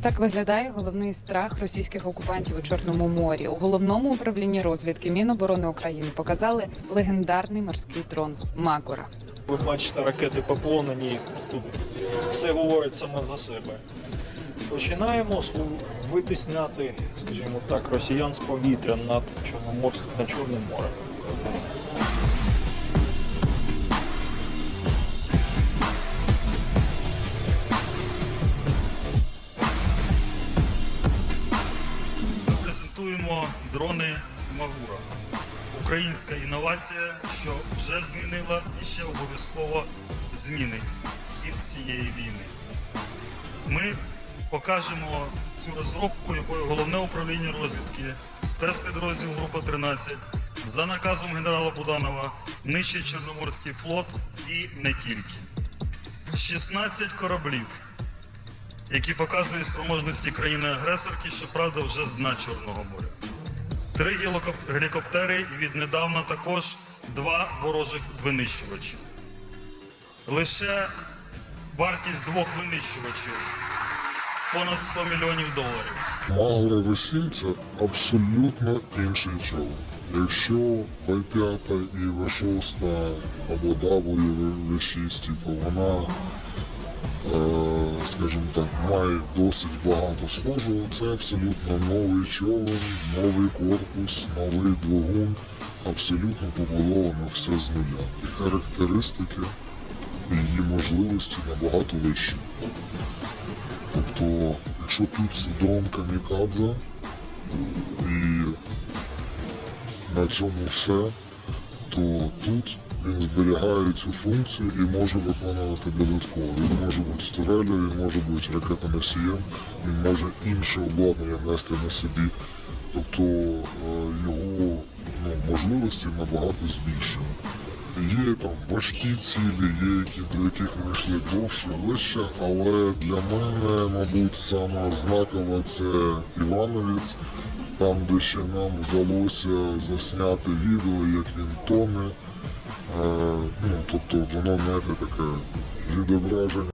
так виглядає головний страх російських окупантів у Чорному морі. У головному управлінні розвідки Міноборони України показали легендарний морський дрон Магора. Ви бачите, ракети поповнені. Тут все говорить саме за себе. Починаємо витисняти, скажімо так, росіян з повітря над Чорноморським над Чорним морем. Презентуємо дрони Магура. Українська інновація, що вже змінила і ще обов'язково змінить хід цієї війни. Ми покажемо цю розробку, якою головне управління розвідки, спецпідрозділ Група 13 за наказом генерала Буданова нищить Чорноморський флот і не тільки. 16 кораблів які показують спроможності країни-агресорки, щоправда, вже з дна Чорного моря. Три гелікоп- гелікоптери і віднедавна також два ворожих винищувачі. Лише вартість двох винищувачів понад 100 мільйонів доларів. Магура V7 це абсолютно інший човен. Якщо V5 і V6 або W V6, то вона, е, скажімо так, має досить багато схожого. Це абсолютно новий човен, новий корпус, новий двигун, абсолютно побудовано все з нуля. І характеристики, і її можливості набагато вищі. Тобто, якщо тут дрон камікадзе і на цьому все, то тут він зберігає цю функцію і може виконувати додатково. Він може бути з турелю, він може бути ракетоносієм, він може інше обладнання нести на собі. Тобто е, його ну, можливості набагато збільшені. Є там важкі цілі, є які, до яких ми йшли довше, вище, але для мене, мабуть, саме знакове це Івановець, там, де ще нам вдалося засняти відео, як він тоне. Ну, тобто воно знаєте, таке відображення